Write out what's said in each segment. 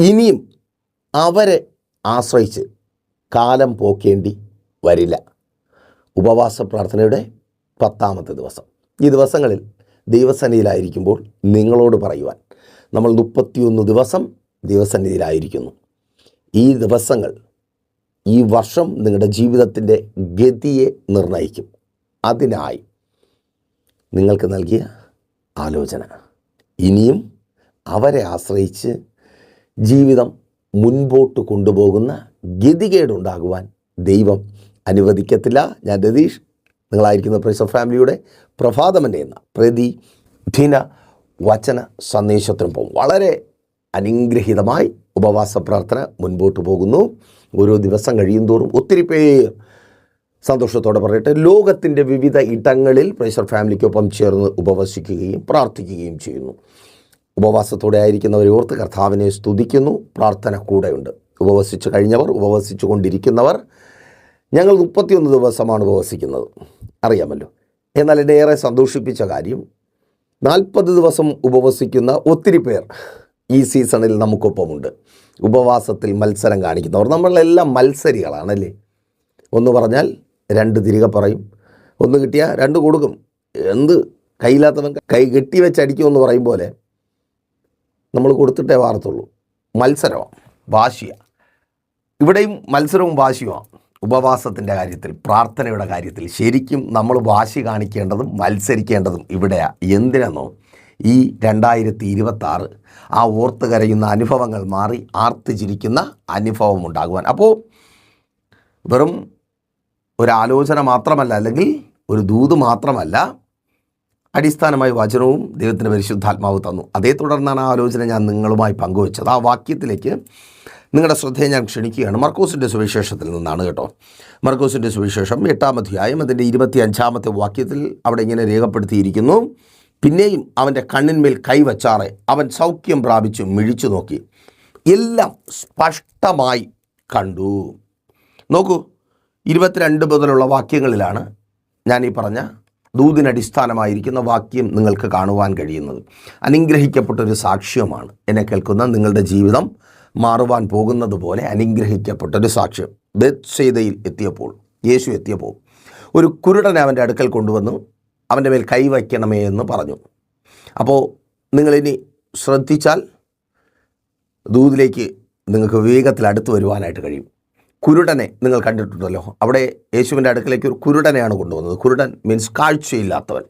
ഇനിയും അവരെ ആശ്രയിച്ച് കാലം പോക്കേണ്ടി വരില്ല. ഉപവാസ പ്രാർത്ഥനയുടെ പത്താമത്തെ ദിവസം. ഈ ദിവസങ്ങളിൽ ദൈവസന്നിധിയിലായിരിക്കുമ്പോൾ നിങ്ങളോട് പറയുവാൻ നമ്മൾ മുപ്പത്തിയൊന്ന് ദിവസം ദൈവസന്നിധിയിലായിരിക്കുന്നു. ഈ ദിവസങ്ങൾ ഈ വർഷം നിങ്ങളുടെ ജീവിതത്തിന്റെ ഗതിയെ നിർണയിക്കും അതിനായി നിങ്ങൾക്ക് നൽകിയ ആലോചന. ഇനിയും അവരെ ആശ്രയിച്ച് ജീവിതം മുൻപോട്ട് കൊണ്ടുപോകുന്ന ഗതികേടുണ്ടാകുവാൻ ദൈവം അനുവദിക്കത്തില്ല. ഞാൻ രതീഷ് നിങ്ങളായിരിക്കുന്ന പ്രൈസ് ഫാമിലിയുടെ പ്രഭാതമന്റെ എന്ന പ്രതി ദിന വചന സന്ദേശത്തിനും പോകും. വളരെ അനുഗ്രഹീതമായി ഉപവാസ പ്രാർത്ഥന മുൻപോട്ട് പോകുന്നു. ഓരോ ദിവസം കഴിയും തോറും ഒത്തിരി പേർ സന്തോഷത്തോടെ പറയട്ടെ. ലോകത്തിന്റെ വിവിധ ഇടങ്ങളിൽ പ്രൈസർ ഫാമിലിക്കൊപ്പം ചേർന്ന് ഉപവസിക്കുകയും പ്രാർത്ഥിക്കുകയും ചെയ്യുന്നു. ഉപവാസത്തോടെ ആയിരിക്കുന്നവരെ ഓർത്ത് കർത്താവിനെ സ്തുതിക്കുന്നു. പ്രാർത്ഥന കൂടെയുണ്ട്. ഉപവസിച്ചു കഴിഞ്ഞവർ ഉപവസിച്ചു കൊണ്ടിരിക്കുന്നവർ ഞങ്ങൾ മുപ്പത്തിയൊന്ന് ദിവസമാണ് ഉപവസിക്കുന്നത്. അറിയാമല്ലോ. എന്നാൽ എന്നെ ഏറെ സന്തോഷിപ്പിച്ച കാര്യം നാൽപ്പത് ദിവസം ഉപവസിക്കുന്ന ഒത്തിരി പേർ ഈ സീസണിൽ നമുക്കൊപ്പമുണ്ട്. ഉപവാസത്തിൽ മത്സരം കാണിക്കുന്നവർ. നമ്മളെല്ലാം മത്സരികളാണല്ലേ? ഒന്ന് പറഞ്ഞാൽ രണ്ട് തിരികെ പറയും. ഒന്ന് കിട്ടിയാൽ രണ്ട് കൊടുക്കും. എന്ത്? കയ്യില്ലാത്തവൻ കൈ കെട്ടി വെച്ചടിക്കുമെന്ന് പറയും പോലെ നമ്മൾ കൊടുത്തിട്ടേ വാർത്തുള്ളൂ മത്സരമാണ് വാശിയാണ് ഇവിടെയും മത്സരവും വാശിയുമാണ് ഉപവാസത്തിന്റെ കാര്യത്തിൽ പ്രാർത്ഥനയുടെ കാര്യത്തിൽ ശരിക്കും നമ്മൾ വാശി കാണിക്കേണ്ടതും മത്സരിക്കേണ്ടതും ഇവിടെയാണ് എന്തിനെന്നോ? ഈ രണ്ടായിരത്തി ഇരുപത്താറ് ആ ഓർത്ത് കരയുന്ന അനുഭവങ്ങൾ മാറി ആർത്ത് ചിരിക്കുന്ന അനുഭവം ഉണ്ടാകുവാൻ. അപ്പോൾ വെറും ഒരാലോചന മാത്രമല്ല അല്ലെങ്കിൽ ഒരു ദൂത് മാത്രമല്ല അടിസ്ഥാനമായി വചനവും ദൈവത്തിന്റെ പരിശുദ്ധാത്മാവ് തന്നു. അതേ തുടർന്നാണ് ആ ആലോചന ഞാൻ നിങ്ങളുമായി പങ്കുവച്ചത്. ആ വാക്യത്തിലേക്ക് നിങ്ങളുടെ ശ്രദ്ധയെ ഞാൻ ക്ഷണിക്കുകയാണ്. മർക്കോസിന്റെ സുവിശേഷത്തിൽ നിന്നാണ് കേട്ടോ. മർക്കോസിന്റെ സുവിശേഷം എട്ടാം അധ്യായം അതിന്റെ ഇരുപത്തി അഞ്ചാമത്തെ വാക്യത്തിൽ അവിടെ ഇങ്ങനെ രേഖപ്പെടുത്തിയിരിക്കുന്നു. പിന്നെയും അവന്റെ കണ്ണിന്മേൽ കൈവച്ചാറെ അവൻ സൗഖ്യം പ്രാപിച്ചു മിഴിച്ചു നോക്കി. എല്ലാം സ്പഷ്ടമായി കണ്ടു. നോക്കൂ ഇരുപത്തിരണ്ട് മുതലുള്ള വാക്യങ്ങളിലാണ് ഞാൻ ഈ പറഞ്ഞ ദൂതിനടിസ്ഥാനമായിരിക്കുന്ന വാക്യം നിങ്ങൾക്ക് കാണുവാൻ കഴിയുന്നത്. അനുഗ്രഹിക്കപ്പെട്ടൊരു സാക്ഷ്യമാണ് എന്നെ കേൾക്കുന്ന നിങ്ങളുടെ ജീവിതം മാറുവാൻ പോകുന്നത് പോലെ അനുഗ്രഹിക്കപ്പെട്ടൊരു സാക്ഷ്യം. ബെത്സേതയിൽ എത്തിയപ്പോൾ യേശു എത്തിയപ്പോൾ ഒരു കുരുടനെ അവന്റെ അടുക്കൽ കൊണ്ടുവന്നു അവന്റെ മേൽ കൈവയ്ക്കണമേ എന്ന് പറഞ്ഞു. അപ്പോൾ നിങ്ങളിനി ശ്രദ്ധിച്ചാൽ ദൂതിലേക്ക് നിങ്ങൾക്ക് വേഗത്തിൽ അടുത്ത് വരുവാനായിട്ട് കഴിയും. കുരുടനെ നിങ്ങൾ കണ്ടിട്ടുണ്ടല്ലോ. അവിടെ യേശുവിന്റെ അടുക്കലേക്ക് ഒരു കുരുടനെയാണ് കൊണ്ടുവന്നത്. കുരുടൻ മീൻസ് കാഴ്ചയില്ലാത്തവൻ.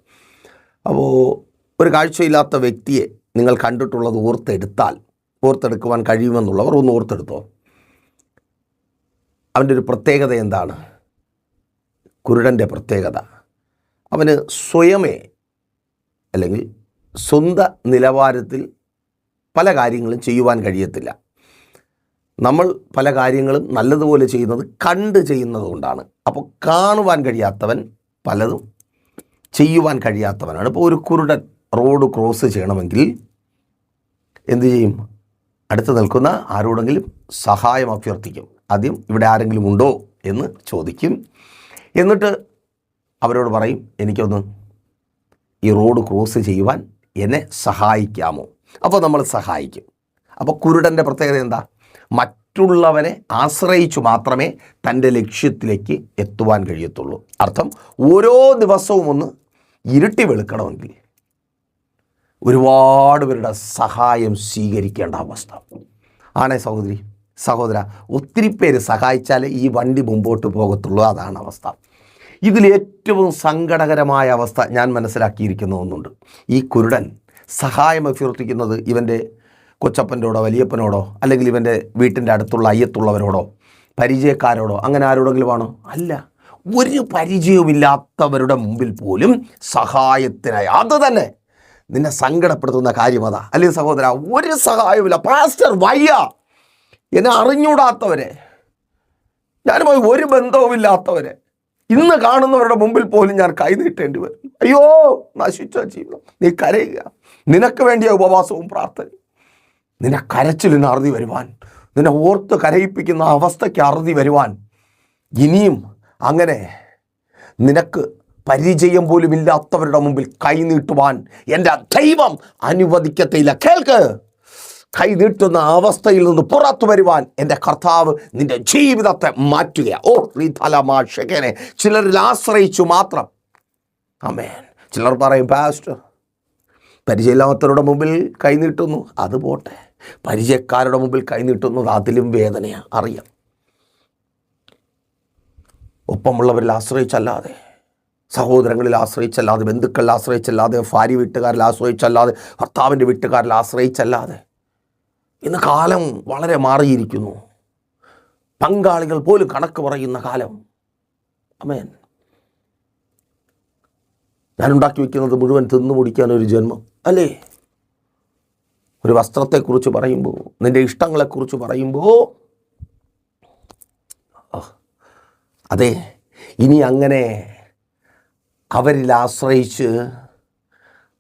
അപ്പോൾ ഒരു കാഴ്ചയില്ലാത്ത വ്യക്തിയെ നിങ്ങൾ കണ്ടിട്ടുള്ളത് ഓർത്തെടുത്താൽ ഓർത്തെടുക്കുവാൻ കഴിയുമെന്നുള്ളവർ ഒന്ന് ഓർത്തെടുത്തോ. അവന്റെ ഒരു പ്രത്യേകത എന്താണ്? കുരുടന്റെ പ്രത്യേകത. അവന് സ്വയമേ അല്ലെങ്കിൽ സ്വന്ത നിലവാരത്തിൽ പല കാര്യങ്ങളും ചെയ്യുവാൻ കഴിയത്തില്ല. നമ്മൾ പല കാര്യങ്ങളും നല്ലതുപോലെ ചെയ്യുന്നത് കണ്ട് ചെയ്യുന്നത് കൊണ്ടാണ്. അപ്പോൾ കാണുവാൻ കഴിയാത്തവൻ പലതും ചെയ്യുവാൻ കഴിയാത്തവനാണ്. ഇപ്പോൾ ഒരു കുരുടൻ റോഡ് ക്രോസ് ചെയ്യണമെങ്കിൽ എന്തു ചെയ്യും? അടുത്ത് നിൽക്കുന്ന ആരോടെങ്കിലും സഹായം അഭ്യർത്ഥിക്കും. ആദ്യം ഇവിടെ ആരെങ്കിലും ഉണ്ടോ എന്ന് ചോദിക്കും. എന്നിട്ട് അവരോട് പറയും എനിക്കൊന്ന് ഈ റോഡ് ക്രോസ് ചെയ്യുവാൻ എന്നെ സഹായിക്കാമോ? അപ്പോൾ നമ്മൾ സഹായിക്കും. അപ്പോൾ കുരുടന്റെ പ്രത്യേകത എന്താ? മറ്റുള്ളവനെ ആശ്രയിച്ചു മാത്രമേ തന്റെ ലക്ഷ്യത്തിലേക്ക് എത്തുവാൻ കഴിയത്തുള്ളൂ. അർത്ഥം ഓരോ ദിവസവും ഒന്ന് ഇരുട്ടി വെളുക്കണമെങ്കിൽ ഒരുപാട് പേരുടെ സഹായം സ്വീകരിക്കേണ്ട അവസ്ഥ. ആണേ സഹോദരി സഹോദര ഒത്തിരി പേര് സഹായിച്ചാലേ ഈ വണ്ടി മുമ്പോട്ട് പോകത്തുള്ളൂ. അതാണ് അവസ്ഥ. ഇതിൽ ഏറ്റവും സങ്കടകരമായ അവസ്ഥ ഞാൻ മനസ്സിലാക്കിയിരിക്കുന്ന ഒന്നുണ്ട്. ഈ കുരുടൻ സഹായം അഭ്യർത്ഥിക്കുന്നത് ഇവന്റെ കൊച്ചപ്പന്റെയോടോ വലിയപ്പനോടോ അല്ലെങ്കിൽ ഇവന്റെ വീട്ടിന്റെ അടുത്തുള്ള അയ്യത്തുള്ളവരോടോ പരിചയക്കാരോടോ അങ്ങനെ ആരോടെങ്കിലും ആണോ? അല്ല. ഒരു പരിചയവുമില്ലാത്തവരുടെ മുമ്പിൽ പോലും സഹായത്തിനായി. അത് തന്നെ നിന്നെ സങ്കടപ്പെടുത്തുന്ന കാര്യം അതാ. അല്ലെങ്കിൽ സഹോദര? ഒരു സഹായവുമില്ല. പാസ്റ്റർ വയ്യ. എന്നെ അറിഞ്ഞൂടാത്തവരെ ഞാനുമായി ഒരു ബന്ധവുമില്ലാത്തവരെ. ഇന്ന് കാണുന്നവരുടെ മുമ്പിൽ പോലും ഞാൻ കൈനീട്ടേണ്ടി വരും. അയ്യോ നശിച്ച ജീവിതം. നീ കരയുക. നിനക്ക് വേണ്ടിയ ഉപവാസവും പ്രാർത്ഥനയും. നിന്നെ കരച്ചിലിന് അറുതി വരുവാൻ നിന്നെ ഓർത്ത് കരയിപ്പിക്കുന്ന അവസ്ഥയ്ക്ക് അറുതി വരുവാൻ ഇനിയും അങ്ങനെ നിനക്ക് പരിചയം പോലും ഇല്ലാത്തവരുടെ മുമ്പിൽ കൈനീട്ടുവാൻ എന്റെ ദൈവം അനുവദിക്കത്തില്ല. കേൾക്ക്. കൈ നീട്ടുന്ന അവസ്ഥയിൽ നിന്ന് പുറത്തു വരുവാൻ എന്റെ കർത്താവ് നിന്റെ ജീവിതത്തെ മാറ്റുക ഓ ശ്രീതലമാഷകനെ ചിലരിൽ ആശ്രയിച്ചു മാത്രം. അമേൻ ചിലർ പറയും പാസ്റ്റർ പരിചയമില്ലാത്തവരുടെ മുമ്പിൽ കൈ നീട്ടുന്നു. അത് പോട്ടെ. പരിചയക്കാരുടെ മുമ്പിൽ കൈനീട്ടുന്നത് അതിലും വേദനയാണ് അറിയാം. ഒപ്പമുള്ളവരിൽ ആശ്രയിച്ചല്ലാതെ സഹോദരങ്ങളിൽ ആശ്രയിച്ചല്ലാതെ ബന്ധുക്കളിൽ ആശ്രയിച്ചല്ലാതെ ഭാര്യ വീട്ടുകാരിൽ ആശ്രയിച്ചല്ലാതെ ഭർത്താവിന്റെ വീട്ടുകാരിൽ ആശ്രയിച്ചല്ലാതെ ഇന്ന് കാലം വളരെ മാറിയിരിക്കുന്നു. പങ്കാളികൾ പോലും കണക്ക് പറയുന്ന കാലം. അമേൻ. ഞാൻ ഉണ്ടാക്കി വെക്കുന്നത് മുഴുവൻ തിന്നു മുടിക്കാൻ ഒരു ജന്മം. അല്ലേ? ഒരു വസ്ത്രത്തെക്കുറിച്ച് പറയുമ്പോൾ നിന്റെ ഇഷ്ടങ്ങളെക്കുറിച്ച് പറയുമ്പോൾ അതെ ഇനി അങ്ങനെ അവരിൽ ആശ്രയിച്ച്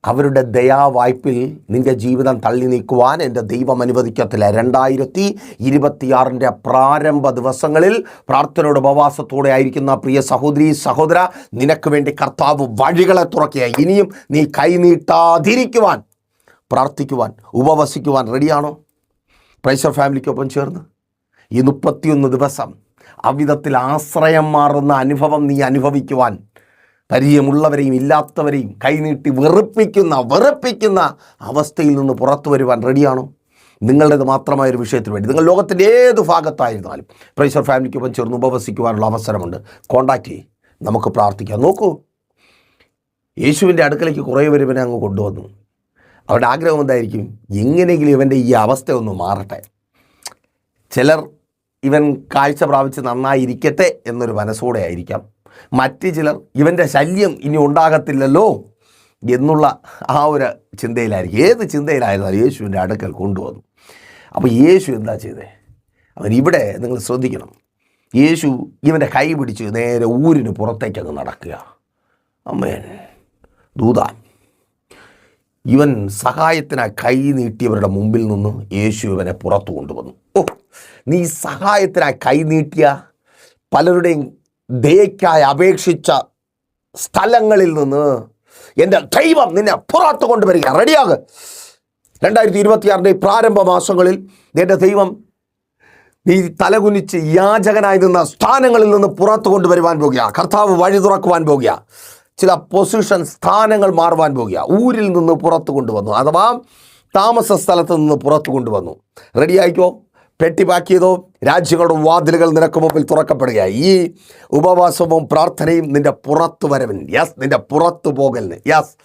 അവരുടെ ദയാവായ്പിൽ നിന്റെ ജീവിതം തള്ളി നീക്കുവാൻ എന്റെ ദൈവം അനുവദിക്കത്തില്ല. രണ്ടായിരത്തി ഇരുപത്തിയാറിന്റെ പ്രാരംഭ ദിവസങ്ങളിൽ പ്രാർത്ഥനയുടെ ഉപവാസത്തോടെ ആയിരിക്കുന്ന പ്രിയ സഹോദരി സഹോദര നിനക്ക് വേണ്ടി കർത്താവ് വഴികളെ തുറക്കുക ഇനിയും നീ കൈനീട്ടാതിരിക്കുവാൻ പ്രാർത്ഥിക്കുവാൻ ഉപവസിക്കുവാൻ റെഡിയാണോ പ്രൈസർ ഫാമിലിക്കൊപ്പം ചേർന്ന്. ഈ മുപ്പത്തിയൊന്ന് ദിവസം അവിധത്തിൽ ആശ്രയം മാറുന്ന അനുഭവം നീ അനുഭവിക്കുവാൻ പരിചയമുള്ളവരെയും ഇല്ലാത്തവരെയും കൈനീട്ടി വെറുപ്പിക്കുന്ന വെറുപ്പിക്കുന്ന അവസ്ഥയിൽ നിന്ന് പുറത്തു വരുവാൻ റെഡിയാണോ നിങ്ങളുടേത് മാത്രമായ ഒരു വിഷയത്തിന് വേണ്ടി. നിങ്ങൾ ലോകത്തിന്റെ ഏത് ഭാഗത്തായിരുന്നാലും പ്രൈസർ ഫാമിലിക്കൊപ്പം ചേർന്ന് ഉപവസിക്കുവാനുള്ള അവസരമുണ്ട്. കോണ്ടാക്റ്റ് ചെയ്യും. നമുക്ക് പ്രാർത്ഥിക്കാം. നോക്കൂ. യേശുവിന്റെ അടുക്കലേക്ക് കുറേ പേര് അങ്ങ് കൊണ്ടുവന്നു. അവരുടെ ആഗ്രഹം എന്തായിരിക്കും? എങ്ങനെയെങ്കിലും ഇവന്റെ ഈ അവസ്ഥ ഒന്ന് മാറട്ടെ. ചിലർ ഇവൻ കാഴ്ച പ്രാപിച്ച് നന്നായിരിക്കട്ടെ എന്നൊരു മനസ്സോടെ ആയിരിക്കാം. മറ്റ് ചിലർ ഇവന്റെ ശല്യം ഇനി ഉണ്ടാകത്തില്ലല്ലോ എന്നുള്ള ആ ഒരു ചിന്തയിലായിരിക്കും. ഏത് ചിന്തയിലായിരുന്നാലും യേശുവിന്റെ അടുക്കൽ കൊണ്ടുവന്നു. അപ്പോൾ യേശു എന്താ ചെയ്തേ? അവൻ ഇവിടെ നിങ്ങൾ ശ്രദ്ധിക്കണം. യേശു ഇവന്റെ കൈ പിടിച്ച് നേരെ ഊരിന് പുറത്തേക്കങ്ങ് നടക്കുക. അമ്മേൻ. ദൂത ഇവൻ സഹായത്തിനായി കൈ നീട്ടിയവരുടെ മുമ്പിൽ നിന്ന് യേശു ഇവനെ പുറത്തു കൊണ്ടുവന്നു. ഓ നീ സഹായത്തിനായി കൈ നീട്ടിയ പലരുടെയും ദയക്കായി അപേക്ഷിച്ച സ്ഥലങ്ങളിൽ നിന്ന് എന്റെ ദൈവം നിന്നെ പുറത്തു കൊണ്ടുവരിക. റെഡിയാക്. രണ്ടായിരത്തി ഇരുപത്തിയാറിന്റെ പ്രാരംഭ മാസങ്ങളിൽ എന്റെ ദൈവം നീ തലകുനിച്ച് യാചകനായി നിന്ന സ്ഥാനങ്ങളിൽ നിന്ന് പുറത്തു കൊണ്ടുവരുവാൻ പോകുക. കർത്താവ് വഴി തുറക്കുവാൻ പോകുക. ചില പൊസിഷൻ സ്ഥാനങ്ങൾ മാറുവാൻ പോകുക ഊരിൽ നിന്ന് പുറത്തു കൊണ്ടുവന്നു. അഥവാ താമസ സ്ഥലത്ത് നിന്ന് പുറത്തു കൊണ്ടുവന്നു. റെഡി ആയിക്കോ? പെട്ടി പാക്കിയതോ രാജ്യങ്ങളുടെ വാതിലുകൾ നിനക്ക് മുമ്പിൽ തുറക്കപ്പെടുക ഈ ഉപവാസവും പ്രാർത്ഥനയും നിന്റെ പുറത്തു വരവിന്. യെസ് നിന്റെ പുറത്തു പോകലിന്. യെസ്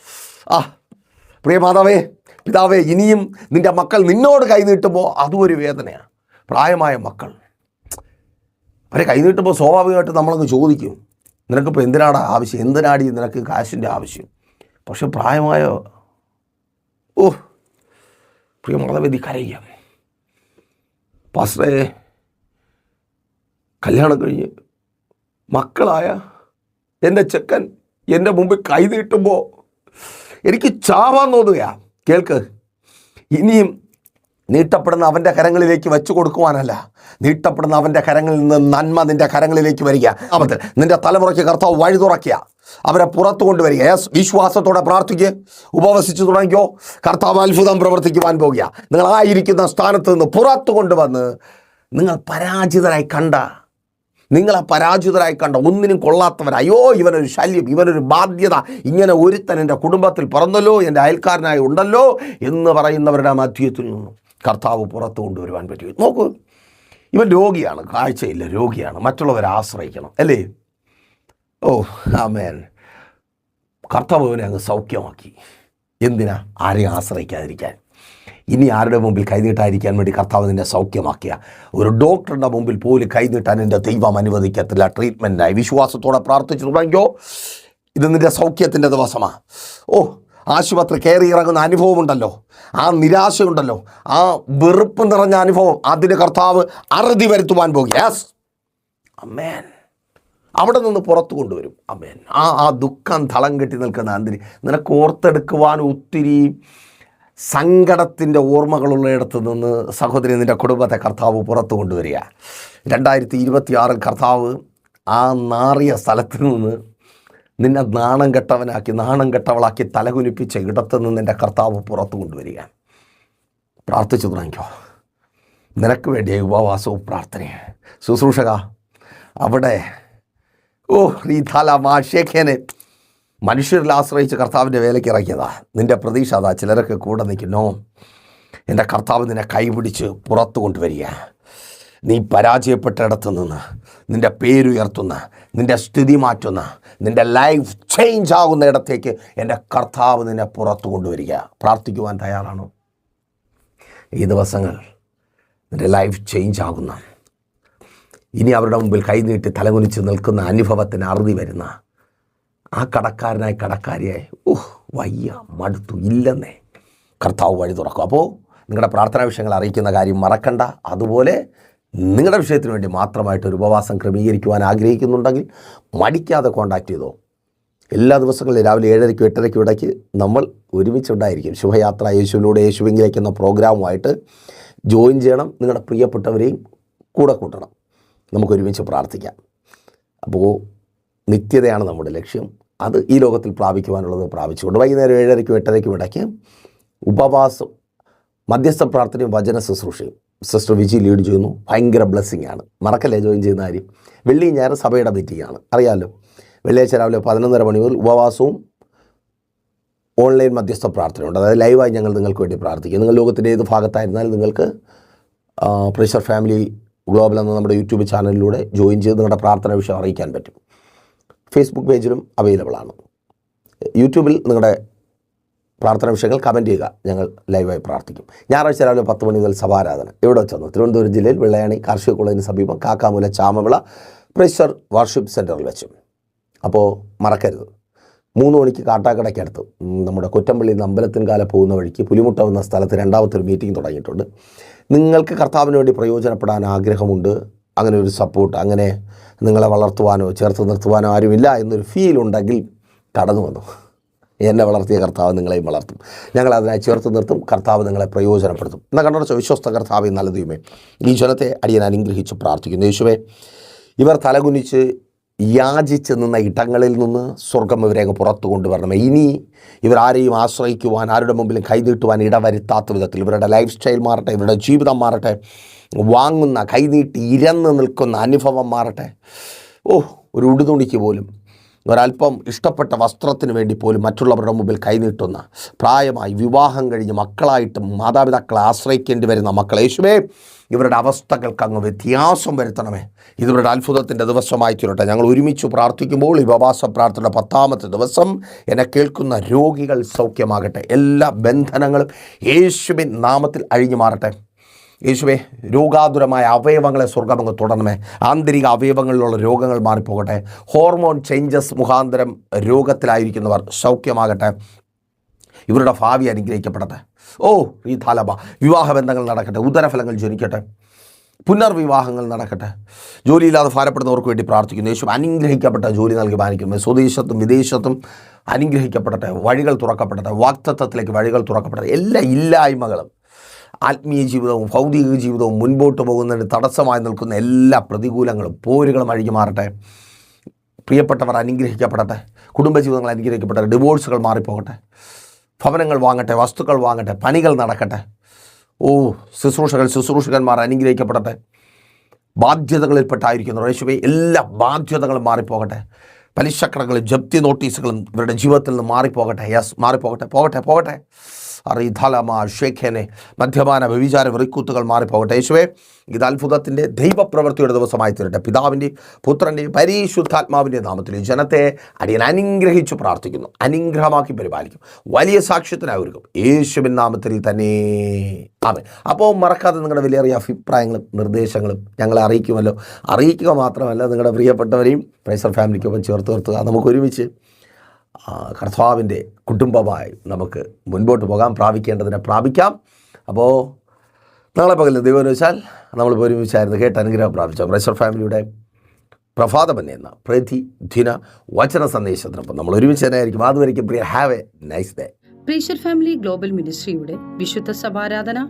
ആ പ്രിയ മാതാവേ പിതാവേ ഇനിയും നിന്റെ മക്കൾ നിന്നോട് കൈനീട്ടുമ്പോൾ അതും ഒരു വേദനയാണ് പ്രായമായ മക്കൾ. അവരെ കൈനീട്ടുമ്പോൾ സ്വാഭാവികമായിട്ട് നമ്മളങ്ങ് ചോദിക്കും. നിനക്കിപ്പോൾ എന്തിനാടാ ആവശ്യം? എന്തിനാടി നിനക്ക് കാശിന്റെ ആവശ്യം? പക്ഷെ പ്രായമായോ? ഓ പ്രിയ മാതാവേദി കരയുക പാസ്റ്ററെ കല്യാണം കഴിഞ്ഞ് മക്കളായ എന്റെ ചെക്കൻ എന്റെ മുമ്പിൽ കൈ നീട്ടുമ്പോൾ എനിക്ക് ചാവാൻ തോന്നുകയാണ് കേൾക്ക് ഇനിയും നീട്ടപ്പെടുന്ന അവന്റെ കരങ്ങളിലേക്ക് വെച്ചു കൊടുക്കുവാനല്ല. നീട്ടപ്പെടുന്ന അവന്റെ കരങ്ങളിൽ നിന്ന് നന്മ നിന്റെ കരങ്ങളിലേക്ക് വരിക. അപ്പത്തിൽ നിന്റെ തലമുറയ്ക്ക് കർത്താവ് വഴി തുറക്കുക. അവരെ പുറത്തു കൊണ്ടുവരിക. വിശ്വാസത്തോടെ പ്രാർത്ഥിക്കുക ഉപവസിച്ചു തുടങ്ങിയോ കർത്താവ് അത്ഭുതം പ്രവർത്തിക്കുവാൻ പോകുക. നിങ്ങൾ ആയിരിക്കുന്ന സ്ഥാനത്ത് നിന്ന് പുറത്തു കൊണ്ടുവന്ന് നിങ്ങൾ പരാജിതരായി കണ്ട നിങ്ങളെ പരാജിതരായി കണ്ട ഒന്നിനും കൊള്ളാത്തവർ അയ്യോ ഇവനൊരു ശല്യം ഇവനൊരു ബാധ്യത. ഇങ്ങനെ ഒരുത്തൻ എന്റെ കുടുംബത്തിൽ പറന്നല്ലോ എന്റെ അയൽക്കാരനായി ഉണ്ടല്ലോ എന്ന് പറയുന്നവരുടെ മധ്യത്തിൽ നിന്നും കർത്താവ് പുറത്തു കൊണ്ടുവരുവാൻ പറ്റും. നോക്കൂ ഇവൻ രോഗിയാണ് കാഴ്ചയില്ല രോഗിയാണ്. മറ്റുള്ളവരെ ആശ്രയിക്കണം അല്ലേ? ഓ ആമേൻ. കർത്താവ് അവനെ അങ്ങ് സൗഖ്യമാക്കി. എന്തിനാ? ആരെയും ആശ്രയിക്കാതിരിക്കാൻ. ഇനി ആരുടെ മുമ്പിൽ കൈനീട്ടായിരിക്കാൻ വേണ്ടി കർത്താവ് നിന്നെ സൗഖ്യമാക്കിയ? ഒരു ഡോക്ടറുടെ മുമ്പിൽ പോലും കൈനീട്ടാൻ എന്റെ ദൈവം അനുവദിക്കത്തില്ല. ട്രീറ്റ്മെന്റായി വിശ്വാസത്തോടെ പ്രാർത്ഥിച്ചു തുടങ്ങിയോ ഇത് നിന്റെ സൗഖ്യത്തിന്റെ ദിവസമാണ് ഓ ആശുപത്രി കയറി ഇറങ്ങുന്ന അനുഭവമുണ്ടല്ലോ. ആ നിരാശയുണ്ടല്ലോ. ആ വെറുപ്പ് നിറഞ്ഞ അനുഭവം അതിന് കർത്താവ് അറുതി വരുത്തുവാൻ പോകും. യെസ് അമ്മേൻ അവിടെ നിന്ന് പുറത്തു കൊണ്ടുവരും. അമ്മേൻ ആ ആ ദുഃഖം തളം കെട്ടി നിൽക്കുന്ന അന്തിരി. നിനക്ക് ഓർത്തെടുക്കുവാൻ ഒത്തിരി സങ്കടത്തിന്റെ ഓർമ്മകളുള്ളയിടത്ത് നിന്ന് സഹോദരി നിന്റെ കുടുംബത്തെ കർത്താവ് പുറത്തു കൊണ്ടുവരിക. രണ്ടായിരത്തി ഇരുപത്തിയാറിൽ കർത്താവ് ആ നാറിയ സ്ഥലത്ത് നിന്ന് നിന്നെ നാണം കെട്ടവനാക്കി നാണം കെട്ടവളാക്കി തലകുനിപ്പിച്ച ഇടത്ത് നിന്ന് നിന്റെ കർത്താവ് പുറത്തു കൊണ്ടുവരിക പ്രാർത്ഥിച്ചു തുടങ്ങിക്കോ. നിനക്ക് വേണ്ടിയ ഉപവാസവും പ്രാർത്ഥനയും. ശുശ്രൂഷക അവിടെ ഓ തല മാഷേഖേനെ. മനുഷ്യരിൽ ആശ്രയിച്ച് കർത്താവിന്റെ വേലയ്ക്ക് ഇറക്കിയതാ നിന്റെ പ്രതീക്ഷ അതാ ചിലരൊക്കെ കൂടെ നിൽക്കുന്നു. എന്റെ കർത്താവ് നിന്നെ കൈപിടിച്ച് പുറത്തു കൊണ്ടുവരിക നീ പരാജയപ്പെട്ടിടത്ത് നിന്ന് നിന്റെ പേരുയർത്തുന്ന നിന്റെ സ്ഥിതി മാറ്റുന്ന നിന്റെ ലൈഫ് ചേഞ്ച് ആകുന്ന ഇടത്തേക്ക് എന്റെ കർത്താവ് നിന്നെ പുറത്തു കൊണ്ടുവരിക. പ്രാർത്ഥിക്കുവാൻ തയ്യാറാണോ? ഈ ദിവസങ്ങൾ നിന്റെ ലൈഫ് ചേഞ്ച് ആകുന്ന ഇനി അവരുടെ മുമ്പിൽ കൈനീട്ടി തലകുനിച്ച് നിൽക്കുന്ന അനുഭവത്തിന് അറുതി വരുന്ന ആ കടക്കാരനായി കടക്കാരിയായി ഓഹ് വയ്യ മടുത്തു ഇല്ലെന്നേ. കർത്താവ് വഴി തുറക്കും. അപ്പോൾ നിങ്ങളുടെ പ്രാർത്ഥനാ വിഷയങ്ങൾ അറിയിക്കുന്ന കാര്യം മറക്കണ്ട. അതുപോലെ നിങ്ങളുടെ വിഷയത്തിന് വേണ്ടി മാത്രമായിട്ട് ഒരു ഉപവാസം ക്രമീകരിക്കുവാൻ ആഗ്രഹിക്കുന്നുണ്ടെങ്കിൽ മടിക്കാതെ കോൺടാക്ട് ചെയ്തോ. എല്ലാ ദിവസങ്ങളിലും രാവിലെ ഏഴരയ്ക്കും എട്ടരയ്ക്കും ഇടയ്ക്ക് നമ്മൾ ഒരുമിച്ചുണ്ടായിരിക്കും. ശുഭയാത്ര യേശുവിലൂടെ യേശുവിങ്കിലേക്ക് എന്ന പ്രോഗ്രാമുമായിട്ട് ജോയിൻ ചെയ്യണം. നിങ്ങളുടെ പ്രിയപ്പെട്ടവരെയും കൂടെ കൂട്ടണം. നമുക്ക് ഒരുമിച്ച് പ്രാർത്ഥിക്കാം. അപ്പോൾ നിത്യതയാണ് നമ്മുടെ ലക്ഷ്യം. അത് ഈ ലോകത്തിൽ പ്രാപിക്കുവാനുള്ളത് പ്രാപിച്ചുകൊണ്ട് വൈകുന്നേരം ഏഴരയ്ക്കും എട്ടരയ്ക്കും ഇടയ്ക്ക് ഉപവാസം മധ്യസ്ഥ പ്രാർത്ഥനയും വചന ശുശ്രൂഷയും. സിസ്റ്റർ വിജി ലീഡ് ചെയ്യുന്നു. ഭയങ്കര ബ്ലെസ്സിങ് ആണ്. മറക്കല്ലേ ജോയിൻ ചെയ്യുന്ന കാര്യം? വെള്ളി ഞായർ സഭയുടെ മീറ്റിംഗ് ആണ്. അറിയാമല്ലോ വെള്ളിയാഴ്ച രാവിലെ പതിനൊന്നര മണി മുതൽ ഉപവാസവും ഓൺലൈൻ മധ്യസ്ഥ പ്രാർത്ഥനയുണ്ട് അതായത് ലൈവായി ഞങ്ങൾ നിങ്ങൾക്ക് വേണ്ടി പ്രാർത്ഥിക്കും. നിങ്ങൾ ലോകത്തിന്റെ ഏത് ഭാഗത്തായിരുന്നാലും നിങ്ങൾക്ക് പ്രഷർ ഫാമിലി ഗ്ലോബൽ എന്ന നമ്മുടെ യൂട്യൂബ് ചാനലിലൂടെ ജോയിൻ ചെയ്ത് നിങ്ങളുടെ പ്രാർത്ഥന വിഷയം അറിയിക്കാൻ പറ്റും. ഫേസ്ബുക്ക് പേജിലും അവൈലബിൾ ആണ്. യൂട്യൂബിൽ നിങ്ങളുടെ പ്രാർത്ഥന വിഷയങ്ങൾ കമന്റ് ചെയ്യുക. ഞങ്ങൾ ലൈവായി പ്രാർത്ഥിക്കും. ഞായറാഴ്ച രാവിലെ പത്ത് മണി മുതൽ സഭാരാധന. എവിടെ വെച്ചെന്നു തിരുവനന്തപുരം ജില്ലയിൽ വെള്ളയാണി കാർഷിക കോളേജിന് സമീപം കാക്കാമൂല ചാമവിള പ്രഷർ വാർഷിപ്പ് സെന്ററിൽ വെച്ചും. അപ്പോൾ മറക്കരുത്. മൂന്ന് മണിക്ക് കാട്ടാക്കടയ്ക്കടുത്ത് നമ്മുടെ കുറ്റമ്പള്ളി അമ്പലത്തിൻകാല പോകുന്ന വഴിക്ക് പുലിമുട്ട എന്ന സ്ഥലത്ത് രണ്ടാമത്തെ ഒരു മീറ്റിംഗ് തുടങ്ങിയിട്ടുണ്ട്. നിങ്ങൾക്ക് കർത്താവിന് വേണ്ടി പ്രയോജനപ്പെടാൻ ആഗ്രഹമുണ്ട്. അങ്ങനെ ഒരു സപ്പോർട്ട് അങ്ങനെ നിങ്ങളെ വളർത്തുവാനോ ചേർത്ത് നിർത്തുവാനോ ആരുമില്ല എന്നൊരു ഫീൽ ഉണ്ടെങ്കിൽ കടന്നു വന്നു. എന്നെ വളർത്തിയ കർത്താവ് നിങ്ങളെയും വളർത്തും. ഞങ്ങൾ അതിനായി ചേർത്ത് നിർത്തും. കർത്താവ് നിങ്ങളെ പ്രയോജനപ്പെടുത്തും. എന്നാൽ കണ്ടോ വിശ്വസ്ത കർത്താവ് നല്ല ദൈവമേ ഈ ജനത്തെ അടിയൻ അനുഗ്രഹിച്ച് പ്രാർത്ഥിക്കുന്നു. യേശുവേ ഇവർ തലകുനിച്ച് യാചിച്ച് നിന്ന ഇടങ്ങളിൽ നിന്ന് സ്വർഗം ഇവരെ അങ്ങ് പുറത്തു കൊണ്ടുവരണമേ. ഇനി ഇവരാരെയും ആശ്രയിക്കുവാൻ ആരുടെ മുമ്പിലും കൈനീട്ടുവാൻ ഇടവരുത്താത്ത വിധത്തിൽ ഇവരുടെ ലൈഫ് സ്റ്റൈൽ മാറട്ടെ ഇവരുടെ ജീവിതം മാറട്ടെ വാങ്ങുന്ന കൈനീട്ടി ഇരന്ന് നിൽക്കുന്ന അനുഭവം മാറട്ടെ. ഓ ഒരു ഉടുതുണിക്ക് പോലും ഒരല്പം ഇഷ്ടപ്പെട്ട വസ്ത്രത്തിന് വേണ്ടി പോലും മറ്റുള്ളവരുടെ മുമ്പിൽ കൈനീട്ടുന്ന പ്രായമായി വിവാഹം കഴിഞ്ഞ് മക്കളായിട്ടും മാതാപിതാക്കളെ ആശ്രയിക്കേണ്ടി വരുന്ന മക്കൾ യേശുവേ ഇവരുടെ അവസ്ഥകൾക്ക് അങ്ങ് വ്യത്യാസം വരുത്തണമേ. ഇതിവരുടെ അത്ഭുതത്തിന്റെ ദിവസമായി തീരട്ടെ. ഞങ്ങൾ ഒരുമിച്ച് പ്രാർത്ഥിക്കുമ്പോൾ ഈ ഉപവാസ പ്രാർത്ഥന പത്താമത്തെ ദിവസം എന്നെ കേൾക്കുന്ന രോഗികൾ സൗഖ്യമാകട്ടെ. എല്ലാ ബന്ധനങ്ങളും യേശുവിൻ നാമത്തിൽ അഴിഞ്ഞു മാറട്ടെ യേശുവേ രോഗാതുരമായ അവയവങ്ങളെ സ്വർഗമങ്ങ് തുടരണമേ. ആന്തരിക അവയവങ്ങളിലുള്ള രോഗങ്ങൾ മാറിപ്പോകട്ടെ. ഹോർമോൺ ചേഞ്ചസ് മുഖാന്തരം രോഗത്തിലായിരിക്കുന്നവർ സൗഖ്യമാകട്ടെ. ഇവരുടെ ഭാവി അനുഗ്രഹിക്കപ്പെടട്ടെ. ഓ ഈ താലബ വിവാഹബന്ധങ്ങൾ നടക്കട്ടെ. ഉദരഫലങ്ങൾ ജനിക്കട്ടെ. പുനർവിവാഹങ്ങൾ നടക്കട്ടെ. ജോലിയില്ലാതെ ഭാരപ്പെടുന്നവർക്ക് വേണ്ടി പ്രാർത്ഥിക്കുന്നു. യേശു അനുഗ്രഹിക്കപ്പെട്ട ജോലി നൽകി മാനിക്കുന്നു. സ്വദേശത്തും വിദേശത്തും അനുഗ്രഹിക്കപ്പെടട്ടെ. വഴികൾ തുറക്കപ്പെടട്ടെ. വാക്തത്വത്തിലേക്ക് വഴികൾ തുറക്കപ്പെടട്ടെ. എല്ലാ ഇല്ലായ്മകളും ആത്മീയ ജീവിതവും ഭൗതിക ജീവിതവും മുൻപോട്ട് പോകുന്നതിന് തടസ്സമായി നിൽക്കുന്ന എല്ലാ പ്രതികൂലങ്ങളും പോരുകളും അഴിഞ്ഞു മാറട്ടെ. പ്രിയപ്പെട്ടവർ അനുഗ്രഹിക്കപ്പെടട്ടെ. കുടുംബജീവിതങ്ങൾ അനുഗ്രഹിക്കപ്പെടട്ടെ. ഡിവോഴ്സുകൾ മാറിപ്പോകട്ടെ. ഭവനങ്ങൾ വാങ്ങട്ടെ വസ്തുക്കൾ വാങ്ങട്ടെ പണികൾ നടക്കട്ടെ. ഓ ശുശ്രൂഷകൾ ശുശ്രൂഷകന്മാർ അനുഗ്രഹിക്കപ്പെടട്ടെ. ബാധ്യതകളിൽപ്പെട്ടായിരിക്കുന്നു യേശുവെ. എല്ലാ ബാധ്യതകളും മാറിപ്പോകട്ടെ. പലിശക്കടകളും ജപ്തി നോട്ടീസുകളും ഇവരുടെ ജീവിതത്തിൽ നിന്ന് മാറിപ്പോകട്ടെ. യെസ് മാറിപ്പോകട്ടെ. പോകട്ടെ പോകട്ടെ. അറിധലമ ഷേഖേനെ മദ്യപാന വ്യഭിചാര വെറിക്കൂത്തുകൾ മാറിപ്പോകട്ടെ. യേശുവേ ഇത് അത്ഭുതത്തിന്റെ ദൈവപ്രവൃത്തിയുടെ ദിവസമായി തീരട്ടെ. പിതാവിന്റെയും പുത്രന്റെയും പരിശുദ്ധാത്മാവിന്റെ നാമത്തിൽ ജനത്തെ അടിയൻ അനുഗ്രഹിച്ചു പ്രാർത്ഥിക്കുന്നു. അനുഗ്രഹമാക്കി പരിപാലിക്കും. വലിയ സാക്ഷ്യത്തിനായിരിക്കും യേശുവിൻ നാമത്തിൽ തന്നെ. ആമേ അപ്പോൾ മറക്കാതെ നിങ്ങളുടെ വിലയേറിയ അഭിപ്രായങ്ങളും നിർദ്ദേശങ്ങളും ഞങ്ങളെ അറിയിക്കുമല്ലോ. അറിയിക്കുക മാത്രമല്ല നിങ്ങളുടെ പ്രിയപ്പെട്ടവരെയും പ്രൈസർ ഫാമിലിക്കൊപ്പം ചേർത്ത് നിർത്തുക. നമുക്ക് ഒരുമിച്ച് കർത്താവിന്റെ കുടുംബമായി നമുക്ക് മുൻപോട്ട് പോകാം. പ്രാപിക്കേണ്ടതിനെ പ്രാപിക്കാം. അപ്പോൾ നാളെ പകൽ ദൈവം വെച്ചാൽ നമ്മൾ ഒരുമിച്ചായിരുന്നു കേട്ട് അനുഗ്രഹം പ്രാപിച്ച? പ്രഷർ ഫാമിലിയുടെ പ്രഭാതമന്നെ എന്ന പ്രതിദിന വചന സന്ദേശത്തിനൊപ്പം നമ്മൾ ഒരുമിച്ച് തന്നെ ആയിരിക്കും. അതുവരെയ്ക്കും Priya. Have a nice day pressure family global മിനിസ്ട്രിയുടെ വിശുദ്ധ സഭാരാധന